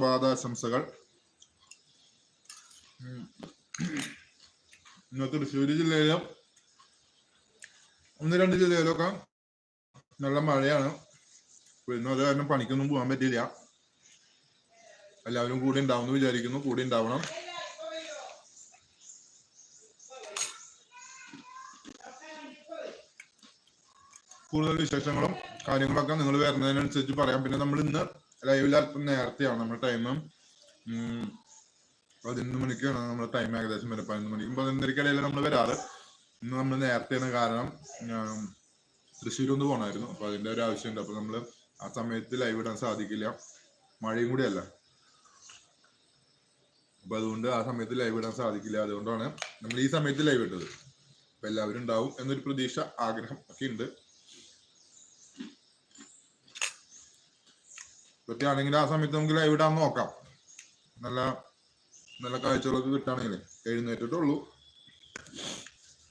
സുപ്രഭാതാശംസകൾ ഇന്നത്തെ ഇന്ന് തൃശ്ശൂര് ജില്ലയിലും ഒന്ന് രണ്ട് ജില്ലയിലൊക്കെ നല്ല മഴയാണ്. പിന്നെ അത് കാരണം പണിക്കൊന്നും പോകാൻ പറ്റില്ല എല്ലാവരും കൂടി ഉണ്ടാവുമെന്ന് വിചാരിക്കുന്നു. കൂടി ഉണ്ടാവണം. കൂടുതൽ വിശേഷങ്ങളും കാര്യങ്ങളൊക്കെ നിങ്ങൾ വരുന്നതിനനുസരിച്ച് പറയാം. പിന്നെ നമ്മൾ ഇന്ന് അല്പം നേരത്തെയാണ് നമ്മുടെ ടൈം പതിനൊന്ന് മണിക്കാണ് നമ്മുടെ ടൈം ഏകദേശം വരെ. പതിനൊന്ന് മണിക്കും പതിനൊന്നരക്കിടയിൽ നമ്മൾ വരാറ്. ഇന്ന് നമ്മൾ നേരത്തെയാണ് കാരണം ഒന്ന് പോകണമായിരുന്നു അപ്പൊ അതിന്റെ ഒരു ആവശ്യമുണ്ട്. അപ്പൊ നമ്മൾ ആ സമയത്ത് ലൈവ് ഇടാൻ സാധിക്കില്ല. മഴയും കൂടിയല്ല? അപ്പൊ അതുകൊണ്ട് ആ സമയത്ത് ലൈവ് ഇടാൻ സാധിക്കില്ല. അതുകൊണ്ടാണ് നമ്മൾ ഈ സമയത്ത് ലൈവ് ഇട്ടത്. അപ്പൊ എല്ലാവരും ഉണ്ടാവും എന്നൊരു പ്രതീക്ഷ ആഗ്രഹം ഒക്കെ ഉണ്ട്. പറ്റുകയാണെങ്കിൽ ആ സമയത്ത് നമുക്ക് ലൈവ് ഇടാൻ നോക്കാം. നല്ല നല്ല കാഴ്ചകളൊക്കെ കിട്ടുകയാണെങ്കിൽ എഴുന്നേറ്റിട്ടുള്ളൂ.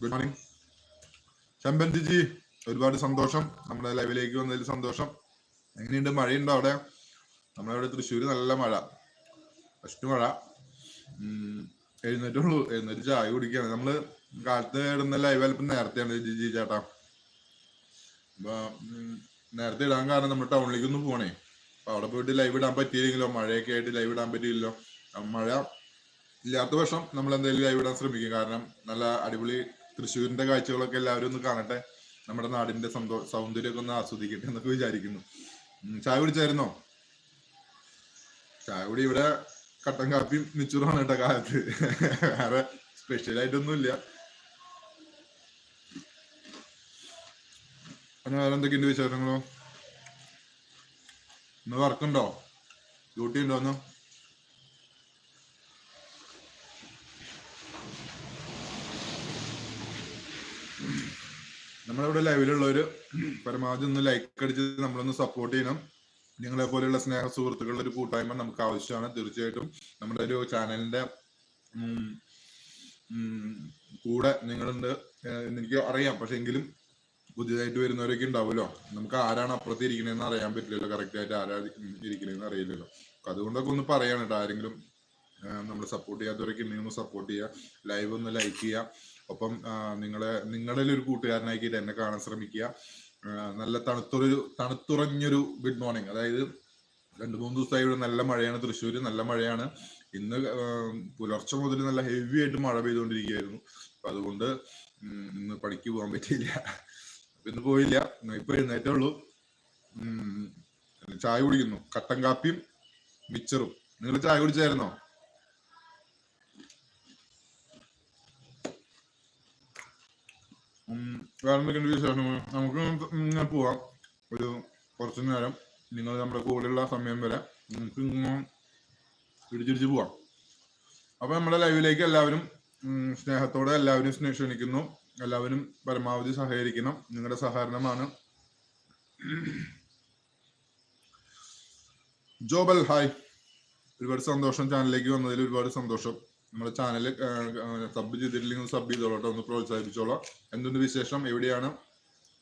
ഗുഡ് മോർണിംഗ് ചമ്പൻ ജിജി ഒരുപാട് സന്തോഷം. നമ്മുടെ ലൈവിലേക്ക് വന്നതിൽ സന്തോഷം. എങ്ങനെയുണ്ട്? മഴയുണ്ടോ അവിടെ? നമ്മളവിടെ തൃശ്ശൂർ നല്ല മഴ. ഫസ്റ്റ് മഴ. എഴുന്നേറ്റുള്ളൂ. എഴുന്നേറ്റ് ചായ കുടിക്കുകയാണ് നമ്മൾ കാലത്ത് ഇടുന്ന ലൈവ് അല്പം നേരത്തെയാണ് ജിജി ചേട്ടാ. അപ്പൊ നേരത്തെ ഇടാൻ കാരണം നമ്മൾ ടൗണിലേക്ക് ഒന്ന് പോണേ. അവിടെ പോയിട്ട് ലൈവ് ഇടാൻ പറ്റിയില്ലെങ്കിലോ? മഴയൊക്കെ ആയിട്ട് ലൈവ് ഇടാൻ പറ്റിയില്ലല്ലോ മഴ ഇല്ലാത്ത പക്ഷം നമ്മൾ എന്തായാലും ലൈവ് ഇടാൻ ശ്രമിക്കും. കാരണം നല്ല അടിപൊളി തൃശ്ശൂരിന്റെ കാഴ്ചകളൊക്കെ എല്ലാവരും ഒന്ന് കാണട്ടെ. നമ്മുടെ നാടിന്റെ സന്തോ സൗന്ദര്യമൊക്കെ ഒന്ന് ആസ്വദിക്കട്ടെ എന്നൊക്കെ വിചാരിക്കുന്നു. ചായ കുടിച്ചായിരുന്നോ? ചായ കുടി ഇവിടെ കട്ടൻ കാപ്പിയും മിച്ചൂറാണ് കേട്ടോ കാലത്ത്. വേറെ ഇല്ല. അങ്ങനെ വേറെ എന്തൊക്കെയുണ്ട് വിശേഷങ്ങളോ? ഇന്ന് വർക്കുണ്ടോ? ഡ്യൂട്ടി ഉണ്ടോ ഒന്ന് നമ്മളിവിടെ ലൈവിലുള്ളവര് പരമാവധി ഒന്ന് ലൈക്ക് അടിച്ച് നമ്മളൊന്ന് സപ്പോർട്ട് ചെയ്യണം. നിങ്ങളെ പോലെയുള്ള സ്നേഹ സുഹൃത്തുക്കളുടെ ഒരു കൂട്ടായ്മ നമുക്ക് ആവശ്യമാണ്. തീർച്ചയായിട്ടും നമ്മുടെ ഒരു ചാനലിന്റെ കൂടെ നിങ്ങളുണ്ട് എനിക്ക് അറിയാം. പക്ഷെ എങ്കിലും പുതിയതായിട്ട് വരുന്നവരൊക്കെ ഉണ്ടാവുമല്ലോ? നമുക്ക് ആരാണ് അപ്പുറത്ത് ഇരിക്കണെന്ന് അറിയാൻ പറ്റില്ലല്ലോ. കറക്റ്റ് ആയിട്ട് ആരാ ഇരിക്കണെന്ന് അറിയില്ലല്ലോ. അതുകൊണ്ടൊക്കെ ഒന്ന് പറയാണ് കേട്ടോ ആരെങ്കിലും നമ്മൾ സപ്പോർട്ട് ചെയ്യാത്തവരൊക്കെ ഉണ്ടെങ്കിൽ ഒന്ന് സപ്പോർട്ട് ചെയ്യുക ലൈവ് ഒന്ന് ലൈക്ക് ചെയ്യുക ഒപ്പം നിങ്ങളെ നിങ്ങളുടെ ഒരു കൂട്ടുകാരനാക്കിയിട്ട് എന്നെ കാണാൻ ശ്രമിക്കുക. നല്ല തണുത്തൊരു തണുത്തുറഞ്ഞൊരു ഗുഡ് മോർണിംഗ് അതായത് രണ്ട് മൂന്ന് ദിവസമായി ഇവിടെ നല്ല മഴയാണ്. തൃശ്ശൂർ നല്ല മഴയാണ്. ഇന്ന് പുലർച്ചെ മുതൽ നല്ല ഹെവി ആയിട്ട് മഴ പെയ്തുകൊണ്ടിരിക്കുകയായിരുന്നു. അപ്പൊ അതുകൊണ്ട് ഇന്ന് പണിക്ക് പോകാൻ പറ്റിയില്ല. ഇന്ന് പോയില്ല. ഇപ്പൊ എഴുന്നേറ്റേ ഉള്ളൂ. ചായ കുടിക്കുന്നു. കട്ടൻ കാപ്പിയും മിച്ചറും. നിങ്ങൾ ചായ കുടിച്ചായിരുന്നോ? നമുക്ക് ഇങ്ങനെ പോവാം. ഒരു കുറച്ചു നേരം. നിങ്ങൾ നമ്മുടെ കൂടെയുള്ള സമയം വരെ നിങ്ങൾക്ക് ഇങ്ങനെ പിടിച്ചിടിച്ച് പോവാം. അപ്പൊ നമ്മുടെ ലൈവിലേക്ക് എല്ലാവരും സ്നേഹത്തോടെ എല്ലാവരും ക്ഷണിക്കുന്നു. എല്ലാവരും പരമാവധി സഹകരിക്കണം. നിങ്ങളുടെ സഹകരണമാണ്. ജോബൽ ഹായ് ഒരുപാട് സന്തോഷം ചാനലിലേക്ക് വന്നതിൽ ഒരുപാട് സന്തോഷം. നമ്മുടെ ചാനൽ സബ് ചെയ്തിട്ടില്ലെങ്കിൽ സബ് ചെയ്തോളട്ടോ ഒന്ന് പ്രോത്സാഹിപ്പിച്ചോളാം. എന്തുണ്ട് വിശേഷം? എവിടെയാണ്?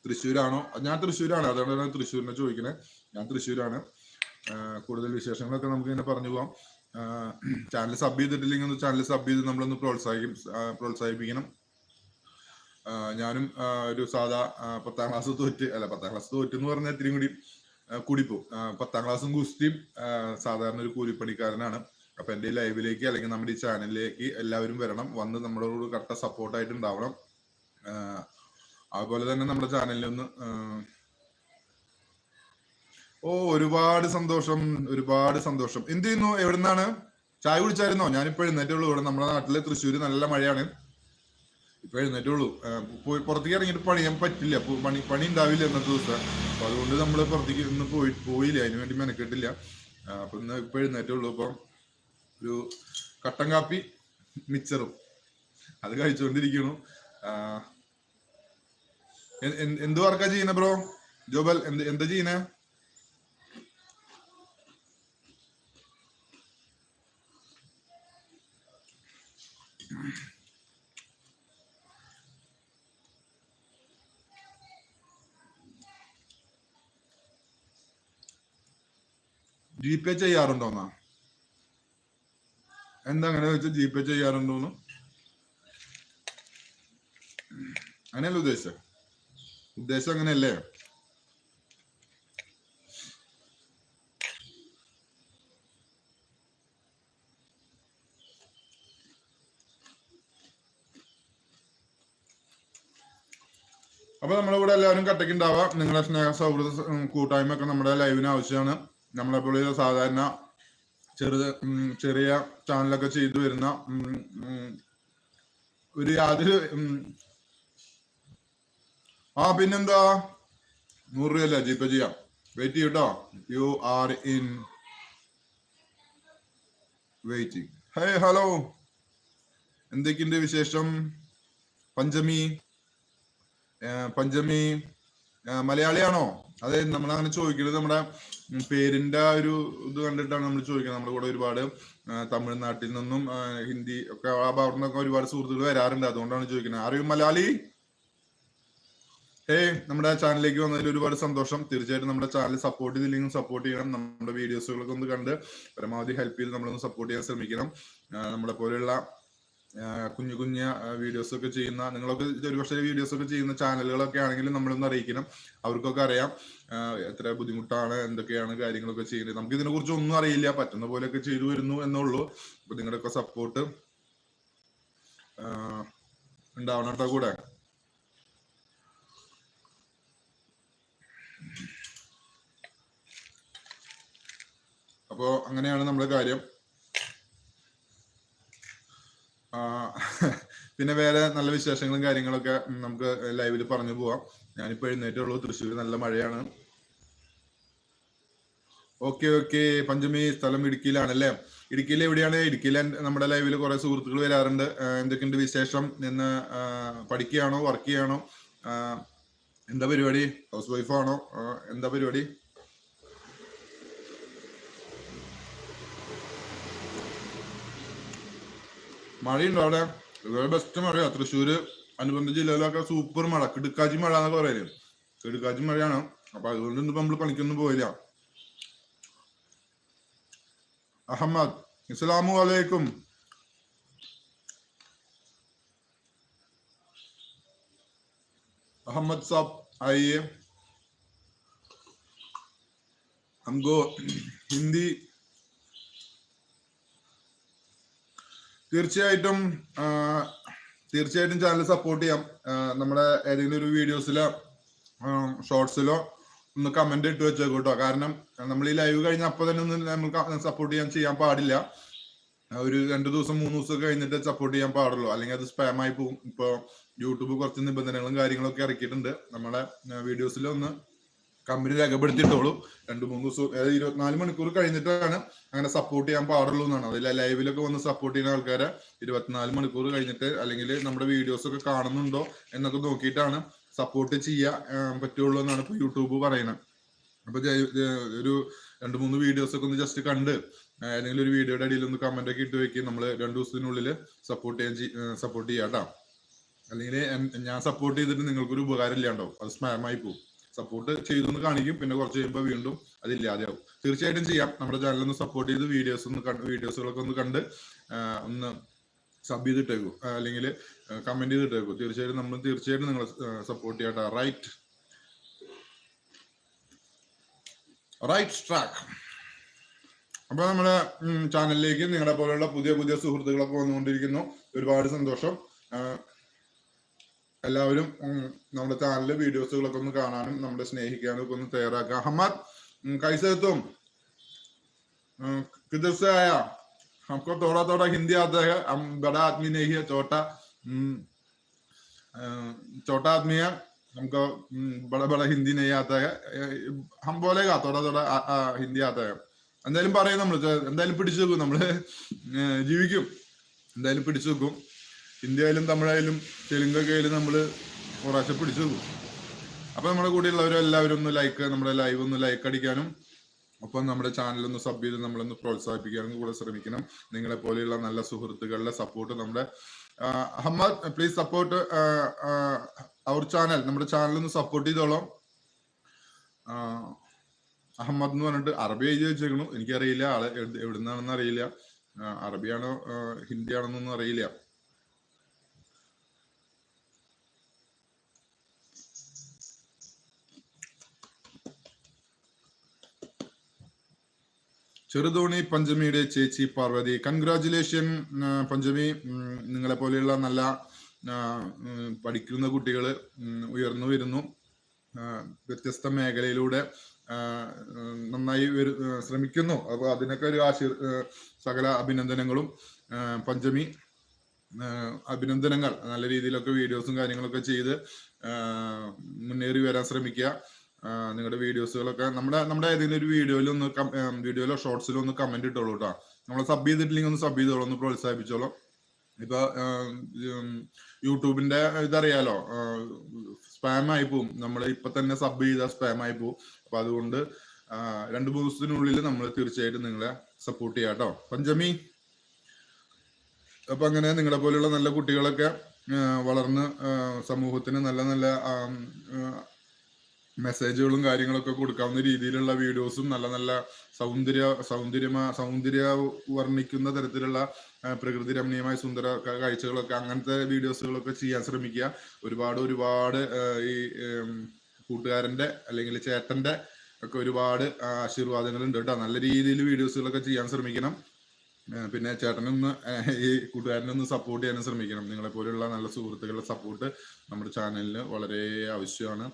തൃശ്ശൂരാണോ? ഞാൻ തൃശ്ശൂരാണ്. അതുകൊണ്ട് ഞാൻ തൃശ്ശൂരിനെ ചോദിക്കണേ. ഞാൻ തൃശ്ശൂരാണ്. കൂടുതൽ വിശേഷങ്ങളൊക്കെ നമുക്ക് ഇങ്ങനെ പറഞ്ഞു പോവാം. ചാനൽ സബ് ചെയ്തിട്ടില്ലെങ്കിൽ ഒന്ന് ചാനൽ സബ് ചെയ്ത് നമ്മളൊന്ന് പ്രോത്സാഹിക്കും പ്രോത്സാഹിപ്പിക്കണം. ഞാനും ഒരു സാധാ പത്താം ക്ലാസ് തോറ്റ് അല്ല പത്താം ക്ലാസ് തോറ്റ് എന്ന് പറഞ്ഞാൽ ഇത്തിരി കൂടി കൂടിപ്പോവും പത്താം ക്ലാസ്സും ഗുസ്തിയും സാധാരണ ഒരു കൂലിപ്പണിക്കാരനാണ്. അപ്പൊ എന്റെ ഈ ലൈവിലേക്ക് അല്ലെങ്കിൽ നമ്മുടെ ഈ ചാനലിലേക്ക് എല്ലാവരും വരണം. വന്ന് നമ്മളോട് കറക്റ്റ് സപ്പോർട്ടായിട്ട് ഉണ്ടാവണം. അതുപോലെ തന്നെ നമ്മുടെ ചാനലിൽ ഒന്ന് ഓ ഒരുപാട് സന്തോഷം ഒരുപാട് സന്തോഷം. എന്ത് ചെയ്യുന്നു? എവിടുന്നാണ്? ചായ കുടിച്ചായിരുന്നോ? ഞാനിപ്പോ എഴുന്നേറ്റുള്ളൂ ഇവിടെ നമ്മുടെ നാട്ടിലെ തൃശ്ശൂര് നല്ല മഴയാണ്. ഇപ്പൊ എഴുന്നേറ്റുള്ളൂ. പോയി പുറത്തേക്ക് ഇറങ്ങിയിട്ട് പണിയാൻ പറ്റില്ല. പണി പണി ഉണ്ടാവില്ല ഇന്നത്തെ ദിവസം. അപ്പൊ അതുകൊണ്ട് നമ്മൾ പുറത്തേക്ക് ഇന്ന് പോയി പോയില്ല. അതിന് വേണ്ടി മെനക്കെട്ടില്ല. അപ്പൊ ഇന്ന് ഇപ്പൊ എഴുന്നേറ്റുള്ളൂ. അപ്പൊ ഒരു കട്ടൻ കാപ്പി മിച്ചറും. അത് കഴിച്ചുകൊണ്ടിരിക്കണു എന്ത് വർക്കാ ചെയ്യുന്ന ബ്രോ? ജോബൽ എന്ത് എന്താ ചെയ്യുന്നേ? ജി പേ ചെയ്യാറുണ്ടോന്നാ? എന്താ അങ്ങനെ വെച്ച് ജി പേ ചെയ്യാറുണ്ടോന്ന്? അങ്ങനെയല്ല ഉദ്ദേശം ഉദ്ദേശം അങ്ങനെയല്ലേ? അപ്പൊ നമ്മളിവിടെ എല്ലാവരും കട്ടയ്ക്ക് ഉണ്ടാവാം. നിങ്ങളുടെ സ്നേഹ സൗഹൃദ കൂട്ടായ്മ ഒക്കെ നമ്മുടെ ലൈവിന് ആവശ്യമാണ്. നമ്മളെ പോലെ സാധാരണ ചെറുത് ചെറിയ ചാനലൊക്കെ ചെയ്തു വരുന്ന ഒരു യാതൊരു ആ പിന്നെന്താ? നൂറ് രൂപയല്ല ജിപേ ചെയ്യാം. Wait ചെയ്യൂട്ടോ you are in waiting hey hello എന്തൊക്കെയുണ്ട് വിശേഷം? പഞ്ചമി പഞ്ചമി മലയാളിയാണോ? അതെ നമ്മൾ അങ്ങനെ ചോദിക്കരുത്. നമ്മുടെ പേരിന്റെ ആ ഒരു ഇത് കണ്ടിട്ടാണ് നമ്മൾ ചോദിക്കുന്നത്. നമ്മുടെ കൂടെ ഒരുപാട് തമിഴ്നാട്ടിൽ നിന്നും ഹിന്ദി ഒക്കെ ആ ഭാഗത്തു നിന്നൊക്കെ ഒരുപാട് സുഹൃത്തുക്കൾ വരാറുണ്ട്. അതുകൊണ്ടാണ് ചോദിക്കുന്നത്. അറിയും മലയാളി? ഏ നമ്മുടെ ചാനലിലേക്ക് വന്നതിൽ ഒരുപാട് സന്തോഷം. തീർച്ചയായിട്ടും നമ്മുടെ ചാനൽ സപ്പോർട്ട് ചെയ്തില്ലെങ്കിൽ സപ്പോർട്ട് ചെയ്യണം. നമ്മുടെ വീഡിയോസുകളൊക്കെ ഒന്ന് കണ്ട് പരമാവധി ഹെൽപ്പ് ചെയ്ത് നമ്മളൊന്ന് സപ്പോർട്ട് ചെയ്യാൻ ശ്രമിക്കണം. നമ്മളെ പോലെയുള്ള കുഞ്ഞു കുഞ്ഞു വീഡിയോസ് ഒക്കെ ചെയ്യുന്ന നിങ്ങളൊക്കെ ഒരുപക്ഷെ വീഡിയോസ് ഒക്കെ ചെയ്യുന്ന ചാനലുകളൊക്കെ ആണെങ്കിലും നമ്മളൊന്ന് അറിയിക്കണം. അവർക്കൊക്കെ അറിയാം എത്ര ബുദ്ധിമുട്ടാണ് എന്തൊക്കെയാണ് കാര്യങ്ങളൊക്കെ ചെയ്യുന്നത്. നമുക്ക് ഇതിനെ കുറിച്ച് ഒന്നും അറിയില്ല. പറ്റുന്ന പോലെയൊക്കെ ചെയ്തു വരുന്നു എന്നുള്ളൂ. അപ്പൊ നിങ്ങളുടെയൊക്കെ സപ്പോർട്ട് ഉണ്ടാവണം കൂടെ. അപ്പോ അങ്ങനെയാണ് നമ്മുടെ കാര്യം. പിന്നെ വേറെ നല്ല വിശേഷങ്ങളും കാര്യങ്ങളൊക്കെ നമുക്ക് ലൈവിൽ പറഞ്ഞു പോവാം. ഞാനിപ്പോ എഴുന്നേറ്റുള്ളൂ തൃശ്ശൂർ നല്ല മഴയാണ്. ഓക്കെ ഓക്കെ പഞ്ചമി സ്ഥലം ഇടുക്കിയിലാണ് അല്ലേ ഇടുക്കിയിൽ എവിടെയാണ്? ഇടുക്കിയിൽ നമ്മുടെ ലൈവിൽ കുറെ സുഹൃത്തുക്കൾ വരാറുണ്ട്. എന്തൊക്കെയുണ്ട് വിശേഷം? നിന്ന് പഠിക്കുകയാണോ? വർക്ക് ചെയ്യാണോ? എന്താ പരിപാടി? ഹൗസ് വൈഫാണോ എന്താ പരിപാടി? മഴയുണ്ടോ അവിടെ? ഇവിടെ ബെസ്റ്റ് മഴയാ തൃശ്ശൂര് അനുബന്ധ ജില്ലയിലൊക്കെ സൂപ്പർ മഴ. കിടുക്കാച്ചി മഴ എന്നൊക്കെ പറയൽ. കിടുക്കാച്ചി മഴയാണ്. അപ്പൊ അതുകൊണ്ട് ഇന്നിപ്പോ നമ്മൾ പണിക്കൊന്നും പോയില്ല. അഹമ്മദ് ഇസ്ലാമു അലൈക്കും. അഹമ്മദ് സാബ് I am ഹിന്ദി തീർച്ചയായിട്ടും തീർച്ചയായിട്ടും ചാനൽ സപ്പോർട്ട് ചെയ്യാം. നമ്മുടെ ഏതെങ്കിലും ഒരു വീഡിയോസിലോ ഷോർട്സിലോ ഒന്ന് കമന്റ് ഇട്ട് വെച്ചേക്കും കേട്ടോ കാരണം നമ്മൾ ഈ ലൈവ് കഴിഞ്ഞ അപ്പൊ തന്നെ ഒന്ന് നമുക്ക് സപ്പോർട്ട് ചെയ്യാൻ ചെയ്യാൻ പാടില്ല. ഒരു രണ്ടു ദിവസം മൂന്ന് ദിവസം കഴിഞ്ഞിട്ട് സപ്പോർട്ട് ചെയ്യാൻ പാടുള്ളൂ. അല്ലെങ്കിൽ അത് സ്പാം ആയി പോകും. ഇപ്പൊ യൂട്യൂബ് കുറച്ച് നിബന്ധനകളും കാര്യങ്ങളൊക്കെ ഇറക്കിയിട്ടുണ്ട്. നമ്മളെ വീഡിയോസിൽ ഒന്ന് കമ്പനി രേഖപ്പെടുത്തിയിട്ടോളൂ. രണ്ട് മൂന്ന് ദിവസം അതായത് ഇരുപത്തിനാല് മണിക്കൂർ കഴിഞ്ഞിട്ടാണ് അങ്ങനെ സപ്പോർട്ട് ചെയ്യാൻ പാടുള്ളൂ എന്നാണ്. അതിൽ ലൈവിലൊക്കെ വന്ന് സപ്പോർട്ട് ചെയ്യുന്ന ആൾക്കാരെ ഇരുപത്തിനാല് മണിക്കൂർ കഴിഞ്ഞിട്ട് അല്ലെങ്കിൽ നമ്മുടെ വീഡിയോസ് ഒക്കെ കാണുന്നുണ്ടോ എന്നൊക്കെ നോക്കിയിട്ടാണ് സപ്പോർട്ട് ചെയ്യാൻ പറ്റുള്ളൂ എന്നാണ് ഇപ്പൊ യൂട്യൂബ് പറയുന്നത്. അപ്പൊ ഒരു രണ്ട് മൂന്ന് വീഡിയോസ് ഒക്കെ ഒന്ന് ജസ്റ്റ് കണ്ട് ഏതെങ്കിലും ഒരു വീഡിയോയുടെ അടിയിൽ ഒന്ന് കമന്റ് ഒക്കെ ഇട്ട് വെക്കി. നമ്മൾ രണ്ടു ദിവസത്തിനുള്ളിൽ സപ്പോർട്ട് ചെയ്യാൻ സപ്പോർട്ട് ചെയ്യാം കേട്ടോ അല്ലെങ്കിൽ ഞാൻ സപ്പോർട്ട് ചെയ്തിട്ട് നിങ്ങൾക്കൊരു ഉപകാരം ഇല്ലാണ്ടാവും. അത് സ്പാം ആയി പോകും സപ്പോർട്ട് ചെയ്തൊന്ന് കാണിക്കും. പിന്നെ കുറച്ച് കഴിയുമ്പോൾ വീണ്ടും അതില്ലാതെയാവും തീർച്ചയായിട്ടും ചെയ്യാം. നമ്മുടെ ചാനൽ ഒന്ന് സപ്പോർട്ട് ചെയ്ത് വീഡിയോസ് ഒന്ന് കണ്ട് വീഡിയോസുകളൊക്കെ ഒന്ന് കണ്ട് ഒന്ന് സബ് ചെയ്തിട്ടേക്കും. അല്ലെങ്കിൽ കമന്റ് ചെയ്തിട്ടേക്കും. തീർച്ചയായിട്ടും നമ്മൾ തീർച്ചയായിട്ടും നിങ്ങൾ സപ്പോർട്ട് ചെയ്യാട്ടോ. റൈറ്റ് റൈറ്റ് ട്രാക്ക് അപ്പൊ നമ്മുടെ ചാനലിലേക്ക് നിങ്ങളെ പോലെയുള്ള പുതിയ പുതിയ സുഹൃത്തുക്കളൊക്കെ വന്നുകൊണ്ടിരിക്കുന്നു. ഒരുപാട് സന്തോഷം. എല്ലാവരും ഉം, നമ്മുടെ ചാനലിലെ വീഡിയോസുകളൊക്കെ ഒന്ന് കാണാനും നമ്മളെ സ്നേഹിക്കാനും ഒക്കെ ഒന്ന് തയ്യാറാക്കുക അഹമ്മദ് ഉം, कैसे हो तुम अम, किधर से आया हमको थोड़ा थोड़ा हिंदी आता है हम बड़ा आदमी नहीं है छोटा हम्म, अ, छोटा आदमी है हमको हम्म, बड़ा बड़ा हिंदी नहीं आता है अ, हम बोलेगा थोड़ा थोड़ा आ, आ, हिंदी आता है എന്തായാലും പറയും നമ്മൾ എന്തായാലും പിടിച്ചു വെക്കും നമ്മള് ഏ, ജീവിക്കും എന്തായാലും പിടിച്ചു വെക്കും ഹിന്ദി ആയാലും തമിഴായാലും തെലുങ്കൊക്കെ നമ്മൾ കുറേശ്ശെ പിടിച്ചു അപ്പോൾ അപ്പൊ നമ്മുടെ കൂടെയുള്ളവരും എല്ലാവരും ഒന്ന് ലൈക്ക് നമ്മുടെ ലൈവ് ഒന്ന് ലൈക്ക് അടിക്കാനും ഒപ്പം നമ്മുടെ ചാനൽ ഒന്ന് സബ് ചെയ്ത് നമ്മളൊന്ന് പ്രോത്സാഹിപ്പിക്കാനും കൂടെ ശ്രമിക്കണം. നിങ്ങളെ പോലെയുള്ള നല്ല സുഹൃത്തുക്കളുടെ സപ്പോർട്ട് നമ്മുടെ Hammad please support our channel നമ്മുടെ ചാനൽ ഒന്ന് സപ്പോർട്ട് ചെയ്തോളാം. അഹമ്മദ് എന്ന് പറഞ്ഞിട്ട് അറബി എഴുതി വെച്ചേക്കണു. എനിക്കറിയില്ല ആൾ എവിടെ- എവിടുന്നാണെന്ന് അറിയില്ല. അറബിയാണോ ഹിന്ദി ഹിന്ദിയാണെന്നൊന്നും അറിയില്ല. ചെറുതോണി പഞ്ചമിയുടെ ചേച്ചി പാർവതി. കൺഗ്രാചുലേഷൻ പഞ്ചമി. നിങ്ങളെ പോലെയുള്ള നല്ല പഠിക്കുന്ന കുട്ടികൾ ഉയർന്നു വരുന്നു. വ്യത്യസ്ത മേഖലയിലൂടെ നന്നായി വരു ശ്രമിക്കുന്നു. അപ്പൊ അതിനൊക്കെ ഒരു ആശീർ സകല അഭിനന്ദനങ്ങളും പഞ്ചമി. അഭിനന്ദനങ്ങൾ. നല്ല രീതിയിലൊക്കെ വീഡിയോസും കാര്യങ്ങളൊക്കെ ചെയ്ത് മുന്നേറി വരാൻ ശ്രമിക്കുക. നിങ്ങളുടെ വീഡിയോസുകളൊക്കെ നമ്മുടെ നമ്മുടെ ഏതെങ്കിലും ഒരു വീഡിയോയിൽ ഒന്ന് വീഡിയോയിലോ ഷോർട്സിലോ ഒന്ന് കമന്റ് ഇട്ടോളൂ കേട്ടോ നമ്മൾ സബ് ചെയ്തിട്ടില്ലെങ്കിൽ ഒന്ന് സബ് ചെയ്തോളൂ ഒന്ന് പ്രോത്സാഹിപ്പിച്ചോളൂ. ഇപ്പൊ യൂട്യൂബിന്റെ ഇതറിയാലോ സ്പാം ആയി പോവും. നമ്മൾ ഇപ്പൊ തന്നെ സബ് ചെയ്താൽ സ്പാം ആയി പോവും. അപ്പൊ അതുകൊണ്ട് രണ്ടു മൂന്ന് ദിവസത്തിനുള്ളിൽ നമ്മൾ തീർച്ചയായിട്ടും നിങ്ങളെ സപ്പോർട്ട് ചെയ്യാം കേട്ടോ പഞ്ചമി അപ്പൊ അങ്ങനെ നിങ്ങളെ പോലെയുള്ള നല്ല കുട്ടികളൊക്കെ വളർന്ന് സമൂഹത്തിന് നല്ല നല്ല മെസ്സേജുകളും കാര്യങ്ങളൊക്കെ കൊടുക്കാവുന്ന രീതിയിലുള്ള വീഡിയോസും നല്ല നല്ല സൗന്ദര്യ സൗന്ദര്യമ സൗന്ദര്യ വർണിക്കുന്ന തരത്തിലുള്ള പ്രകൃതി രമണീയമായ സുന്ദര കാഴ്ചകളൊക്കെ അങ്ങനത്തെ വീഡിയോസുകളൊക്കെ ചെയ്യാൻ ശ്രമിക്കുക. ഒരുപാട് ഒരുപാട് ഈ കൂട്ടുകാരന്റെ അല്ലെങ്കിൽ ചേട്ടന്റെ ഒക്കെ ഒരുപാട് ആശീർവാദങ്ങളുണ്ട് കേട്ടോ. നല്ല രീതിയിൽ വീഡിയോസുകളൊക്കെ ചെയ്യാൻ ശ്രമിക്കണം. പിന്നെ ചേട്ടനൊന്ന് ഈ കൂട്ടുകാരനൊന്ന് സപ്പോർട്ട് ചെയ്യാനും ശ്രമിക്കണം. നിങ്ങളെ പോലെയുള്ള നല്ല സുഹൃത്തുക്കളുടെ സപ്പോർട്ട് നമ്മുടെ ചാനലിന് വളരെ ആവശ്യമാണ്.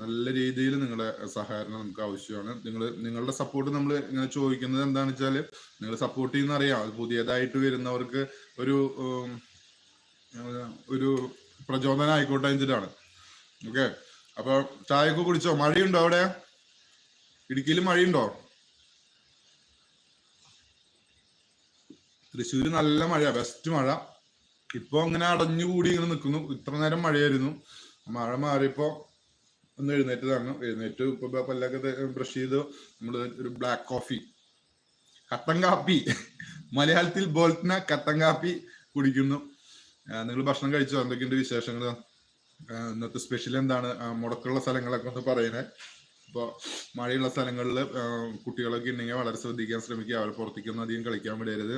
നല്ല രീതിയിൽ നിങ്ങളുടെ സഹകരണം നമുക്ക് ആവശ്യമാണ്. നിങ്ങൾ നിങ്ങളുടെ സപ്പോർട്ട് നമ്മൾ ഇങ്ങനെ ചോദിക്കുന്നത് എന്താണെന്ന് വെച്ചാൽ നിങ്ങൾ സപ്പോർട്ട് ചെയ്യുന്ന അറിയാം. പുതിയതായിട്ട് വരുന്നവർക്ക് ഒരു ഒരു പ്രചോദനം ആയിക്കോട്ടെ വെച്ചിട്ടാണ് ഓക്കെ? അപ്പൊ ചായയൊക്കെ കുടിച്ചോ? മഴയുണ്ടോ അവിടെ? ഇടുക്കിയിൽ മഴയുണ്ടോ? തൃശ്ശൂര് നല്ല മഴ ബെസ്റ്റ് മഴ. ഇപ്പൊ അങ്ങനെ അടഞ്ഞുകൂടി ഇങ്ങനെ നിൽക്കുന്നു ഇത്ര നേരം മഴയായിരുന്നു. മഴ മാറിയപ്പോ ഒന്ന് എഴുന്നേറ്റതാണ് എഴുന്നേറ്റ് ഇപ്പൊ പല്ലൊക്കെ ബ്രഷ് ചെയ്ത് നമ്മൾ ഒരു ബ്ലാക്ക് കോഫി കട്ടൻ കാപ്പി മലയാളത്തിൽ ബോൾട്ടിന കട്ടൻ കാപ്പി കുടിക്കുന്നു നിങ്ങൾ ഭക്ഷണം കഴിച്ചോ? എന്തൊക്കെയുണ്ട് വിശേഷങ്ങൾ ഇന്നത്തെ സ്പെഷ്യൽ എന്താണ്? മുടക്കുള്ള സ്ഥലങ്ങളൊക്കെ ഒന്ന് പറയണേ ഇപ്പോൾ മഴയുള്ള സ്ഥലങ്ങളിൽ കുട്ടികളൊക്കെ ഉണ്ടെങ്കിൽ വളരെ ശ്രദ്ധിക്കാൻ ശ്രമിക്കുക. അവർ പുറത്തേക്കൊന്നും അധികം കളിക്കാൻ വിടരുത്.